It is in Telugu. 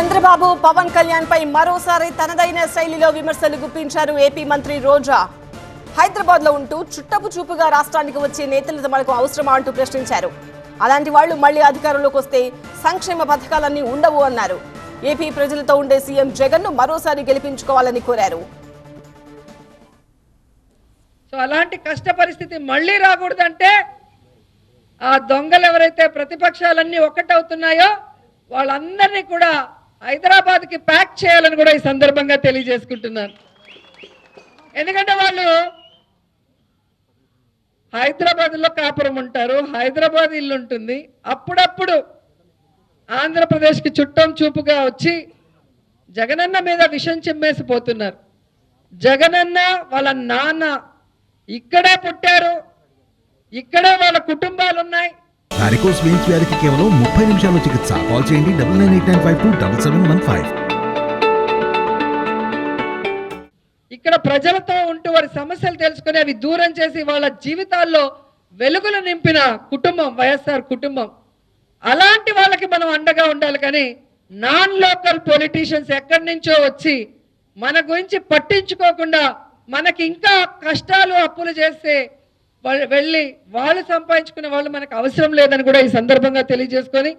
చంద్రబాబు పవన్ కళ్యాణ్ పై మరోసారి తనదైన శైలిలో విమర్శలు గుప్పించారు ఏపీ మంత్రి రోజా. హైదరాబాద్లో ఉంటూ చుట్టపు చూపుగా రాష్ట్రానికి వచ్చే నేతలు మనకు అవసరమా అంటూ ప్రశ్నించారు. అలాంటి వాళ్ళు మళ్ళీ అధికారంలోకి వస్తే సంక్షేమ పథకాలన్నీ ఉండవు అన్నారు. ఏపీ ప్రజలతో ఉండే సీఎం జగన్ను మరోసారి గెలిపించుకోవాలని కోరారు. సో అలాంటి కష్ట పరిస్థితి మళ్ళీ రాకూడదంటే ఆ దొంగలు ఎవరైతే ప్రతిపక్షాలన్నీ ఒక్కటవుతున్నాయో వాళ్ళందరినీ కూడా హైదరాబాద్కి ప్యాక్ చేయాలని కూడా ఈ సందర్భంగా తెలియజేసుకుంటున్నాను. ఎందుకంటే వాళ్ళు హైదరాబాద్లో కాపురం ఉంటారు హైదరాబాద్ ఇల్లు ఉంటుంది. అప్పుడప్పుడు ఆంధ్రప్రదేశ్కి చుట్టం చూపుగా వచ్చి జగనన్న మీద విషం చిమ్మేసిపోతున్నారు. జగనన్న వాళ్ళ నాన్న ఇక్కడే పుట్టారు ఇక్కడే వాళ్ళ కుటుంబాలు ఉన్నాయి వారికోస్ వెయిన్స్ వ్యాధికి కేవలం ముప్పై నిమిషాల్లో చికిత్స. కాల్ చేయండి double nine eight nine five two double seven one five. ఇక్కడ ప్రజలతో ఉంటూ వారి సమస్యలు తెలుసుకుని అవి దూరం చేసి వాళ్ళ జీవితాల్లో వెలుగులు నింపిన కుటుంబం వైఎస్ఆర్ కుటుంబం. అలాంటి వాళ్ళకి మనం అండగా ఉండాలి కానీ నాన్ లోకల్ పొలిటీషియన్స్ ఎక్కడి నుంచో వచ్చి మన గురించి పట్టించుకోకుండా మనకి ఇంకా కష్టాలు అప్పులు చేస్తే వాళ్ళు వెళ్ళి వాళ్ళు సంపాదించుకునే వాళ్ళు మనకు అవసరం లేదని కూడా ఈ సందర్భంగా తెలియజేసుకొని